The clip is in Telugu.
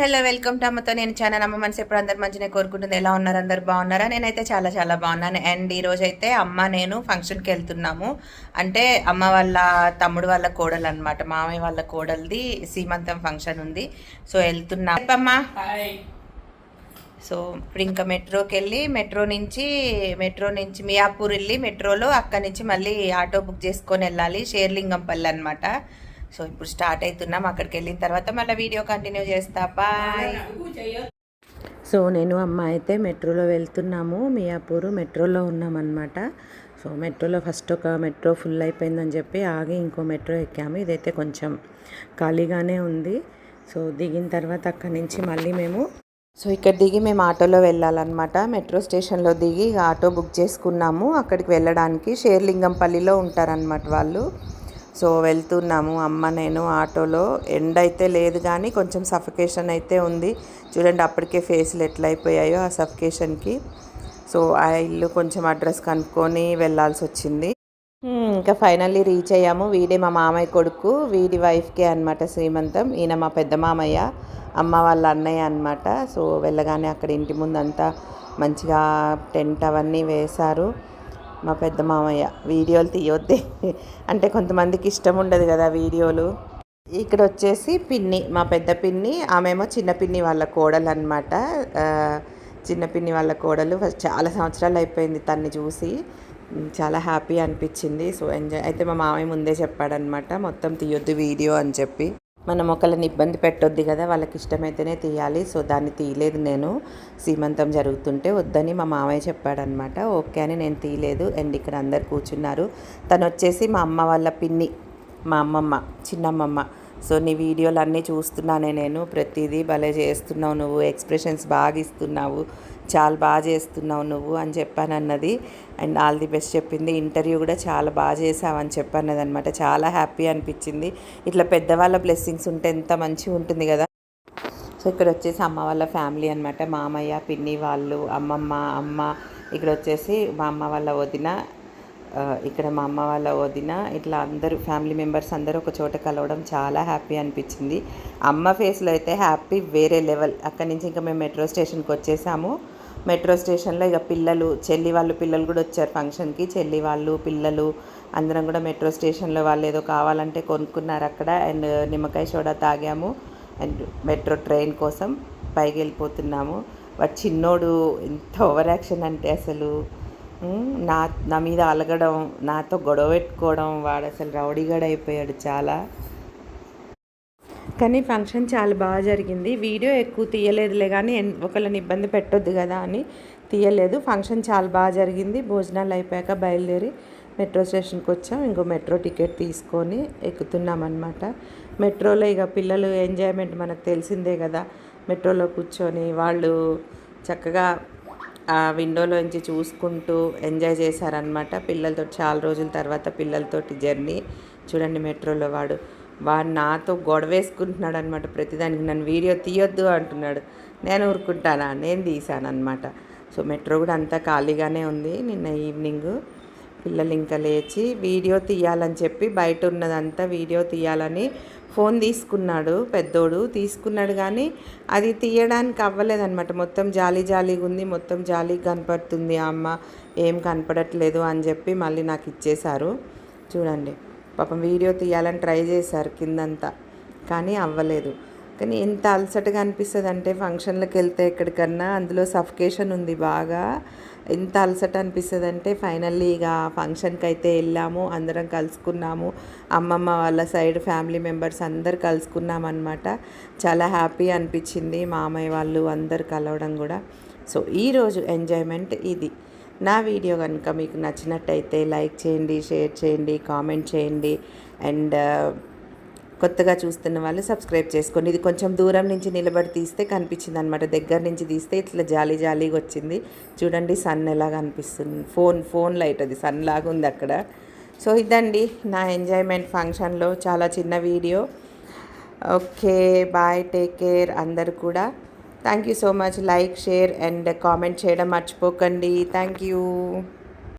హలో వెల్కమ్ టు అమ్మతో నేను ఛానల్ అమ్మ మనసు. ఎప్పుడు అందరు మంచిగా కోరుకుంటుంది. ఎలా ఉన్నారు? అందరు బాగున్నారా? నేనైతే చాలా చాలా బాగున్నాను. అండ్ ఈ రోజు అయితే అమ్మ నేను ఫంక్షన్కి వెళ్తున్నాము. అంటే అమ్మ వాళ్ళ తమ్ముడు వాళ్ళ కోడలు అనమాట మామయ్య వాళ్ళ కోడలిది సీమంతం ఫంక్షన్ ఉంది. సో వెళ్తున్నా. చెప్పమ్మా సో ఇప్పుడు ఇంకా మెట్రోకి వెళ్ళి మెట్రో నుంచి మెట్రో నుంచి మియాపూర్ వెళ్ళి మెట్రోలో అక్కడి నుంచి మళ్ళీ ఆటో బుక్ చేసుకొని వెళ్ళాలి. షేర్లింగంపల్లి అనమాట సో ఇప్పుడు స్టార్ట్ అవుతున్నాం అక్కడికి వెళ్ళిన తర్వాత మళ్ళీ వీడియో కంటిన్యూ చేస్తా. బాయ్ సో నేను అమ్మ అయితే మెట్రోలో వెళ్తున్నాము మియాపూర్ మెట్రోలో ఉన్నామన్నమాట. సో మెట్రోలో ఫస్ట్ ఒక మెట్రో ఫుల్ అయిపోయిందని చెప్పి ఆగి ఇంకో మెట్రో ఎక్కాము. ఇదైతే కొంచెం ఖాళీగానే ఉంది. సో దిగిన తర్వాత అక్కడి నుంచి మళ్ళీ మేము సో ఇక్కడ దిగి మేము ఆటోలో వెళ్ళాలన్నమాట. మెట్రో స్టేషన్లో దిగి ఆటో బుక్ చేసుకున్నాము. అక్కడికి వెళ్ళడానికి షేర్లింగంపల్లిలో ఉంటారనమాట వాళ్ళు. సో వెళ్తున్నాము. అమ్మ నేను ఆటోలో. ఎండ అయితే లేదు కానీ కొంచెం సఫకేషన్ అయితే ఉంది. చూడండి అప్పటికే ఫేస్లు ఎట్లయిపోయాయో ఆ సఫకేషన్కి సో ఆ ఇల్లు కొంచెం అడ్రస్ కనుక్కొని వెళ్ళాల్సి వచ్చింది. ఇంకా ఫైనల్లీ రీచ్ అయ్యాము. వీడే మా మామయ్య కొడుకు. వీడి వైఫ్కే అనమాట శ్రీమంతం. ఈయన మా పెద్ద మామయ్య. అమ్మ వాళ్ళ అన్నయ్య అనమాట సో వెళ్ళగానే అక్కడ ఇంటి ముందంతా మంచిగా టెంట్ అవన్నీ వేశారు. మా పెద్ద మామయ్య వీడియోలు తీయొద్దే. అంటే కొంతమందికి ఇష్టం ఉండదు కదా వీడియోలు. ఇక్కడ వచ్చేసి పిన్ని మా పెద్ద పిన్ని ఆమెమో చిన్న పిన్ని వాళ్ళ కోడలు అనమాట చిన్న పిన్ని వాళ్ళ కోడలు చాలా సంవత్సరాలు అయిపోయింది తన్ని చూసి. చాలా హ్యాపీ అనిపించింది. సో ఎంజాయ్ అయితే మా మామయ్య ముందే చెప్పాడనమాట మొత్తం తీయొద్దు వీడియో అని చెప్పి. మనం ఒకళ్ళని ఇబ్బంది పెట్టొద్ది కదా వాళ్ళకి ఇష్టమైతేనే తీయాలి. సో దాన్ని తీయలేదు నేను. సీమంతం జరుగుతుంటే వద్దని మా మామయ్య చెప్పాడనమాట. ఓకే అని నేను తీయలేదు. అండ్ ఇక్కడ అందరు కూర్చున్నారు. తను వచ్చేసి మా అమ్మ వాళ్ళ పిన్ని మా అమ్మమ్మ చిన్నమ్మమ్మ. సో నీ వీడియోలు అన్నీ చూస్తున్నానే నేను. ప్రతిదీ భలే చేస్తున్నావు నువ్వు. ఎక్స్ప్రెషన్స్ బాగా ఇస్తున్నావు. చాలా బాగా చేస్తున్నావు నువ్వు అని చెప్పాను అన్నది అండ్ ఆల్ ది బెస్ట్ చెప్పింది. ఇంటర్వ్యూ కూడా చాలా బాగా చేసావని చెప్పన్నది అనమాట చాలా హ్యాపీ అనిపించింది. ఇట్లా పెద్దవాళ్ళ బ్లెస్సింగ్స్ ఉంటే ఎంత మంచిగా ఉంటుంది కదా. సో ఇక్కడ వచ్చేసి అమ్మ వాళ్ళ ఫ్యామిలీ అనమాట మామయ్య పిన్ని వాళ్ళు అమ్మమ్మ అమ్మ. ఇక్కడ వచ్చేసి మా అమ్మ వాళ్ళ వదిన ఇక్కడ మా అమ్మ వాళ్ళ వదిన ఇట్లా అందరూ ఫ్యామిలీ మెంబర్స్ అందరూ ఒక చోట కలవడం చాలా హ్యాపీ అనిపించింది. అమ్మ ఫేస్లో అయితే హ్యాపీ వేరే లెవెల్. అక్కడి నుంచి ఇంకా మేము మెట్రో స్టేషన్కి వచ్చేసాము. మెట్రో స్టేషన్లో ఇక పిల్లలు చెల్లి వాళ్ళు పిల్లలు కూడా వచ్చారు ఫంక్షన్కి. చెల్లి వాళ్ళు పిల్లలు అందరం కూడా మెట్రో స్టేషన్లో వాళ్ళు ఏదో కావాలంటే కొనుక్కున్నారు అక్కడ. అండ్ నిమ్మకాయ సోడా తాగాము. అండ్ మెట్రో ట్రైన్ కోసం పైకి వెళ్ళిపోతున్నాము. వాడు చిన్నోడు ఎంత ఓవర్ యాక్షన్ అంటే అసలు నా నా మీద అలగడం నాతో గొడవ పెట్టుకోవడం వాడు అసలు రౌడీగాడు అయిపోయాడు చాలా. కానీ ఫంక్షన్ చాలా బాగా జరిగింది. వీడియో ఎక్కువ తీయలేదులే కానీ ఒకళ్ళని ఇబ్బంది పెట్టొద్దు కదా అని తీయలేదు. ఫంక్షన్ చాలా బాగా జరిగింది. భోజనాలు అయిపోయాక బయలుదేరి మెట్రో స్టేషన్కి వచ్చాం. ఇంకో మెట్రో టికెట్ తీసుకొని ఎక్కుతున్నాం అనమాట మెట్రోలో ఇక పిల్లలు ఎంజాయ్మెంట్ మనకు తెలిసిందే కదా. మెట్రోలో కూర్చొని వాళ్ళు చక్కగా ఆ విండోలోంచి చూసుకుంటూ ఎంజాయ్ చేశారనమాట పిల్లలతో చాలా రోజుల తర్వాత పిల్లలతోటి జర్నీ చూడండి మెట్రోలో వాడు వాడు నాతో గొడవేసుకుంటున్నాడు అనమాట ప్రతిదానికి. నన్ను వీడియో తీయొద్దు అంటున్నాడు. నేను ఊరుకుంటానా? నేను తీశాను అనమాట సో మెట్రో కూడా అంతా ఖాళీగానే ఉంది. నిన్న ఈవినింగ్ పిల్లలు ఇంకా లేచి వీడియో తీయాలని చెప్పి బయట ఉన్నదంతా వీడియో తీయాలని ఫోన్ తీసుకున్నాడు పెద్దోడు. తీసుకున్నాడు కానీ అది తీయడానికి అవ్వలేదన్నమాట. మొత్తం జాలీ జాలీగా ఉంది మొత్తం జాలీ కనపడుతుంది. అమ్మ ఏం కనపడట్లేదు అని చెప్పి మళ్ళీ నాకు ఇచ్చేశారు. చూడండి పాపం వీడియో తీయాలని ట్రై చేశారు కిందంతా కానీ అవ్వలేదు. కానీ ఎంత అలసటగా అనిపిస్తుంది అంటే ఫంక్షన్లకు వెళ్తే ఎక్కడికన్నా అందులో సఫికేషన్ ఉంది బాగా. ఎంత అలసట అనిపిస్తుంది అంటే ఫైనల్లీ ఇక ఫంక్షన్కి అయితే వెళ్ళాము అందరం కలుసుకున్నాము. అమ్మమ్మ వాళ్ళ సైడ్ ఫ్యామిలీ మెంబర్స్ అందరు కలుసుకున్నాం అనమాట చాలా హ్యాపీ అనిపించింది మామయ్య వాళ్ళు అందరు కలవడం కూడా. సో ఈరోజు ఎంజాయ్మెంట్ ఇది. నా వీడియో కనుక మీకు నచ్చినట్టయితే లైక్ చేయండి షేర్ చేయండి కామెంట్ చేయండి. అండ్ కొత్తగా చూస్తున్న వాళ్ళు సబ్స్క్రైబ్ చేసుకోండి. ఇది కొంచెం దూరం నుంచి నిలబడి తీస్తే కనిపించింది అనమాట దగ్గర నుంచి తీస్తే ఇట్లా జాలీ జాలీగా వచ్చింది. చూడండి సన్ ఎలా కనిపిస్తుంది ఫోన్ ఫోన్ లైట్ అది. సన్ లాగా ఉంది అక్కడ. సో ఇదండి నా ఎంజాయ్మెంట్ ఫంక్షన్లో చాలా చిన్న video. Okay bye take care అందరు కూడా. Thank you so much. Like share and comment చేయడం మర్చిపోకండి. Thank you.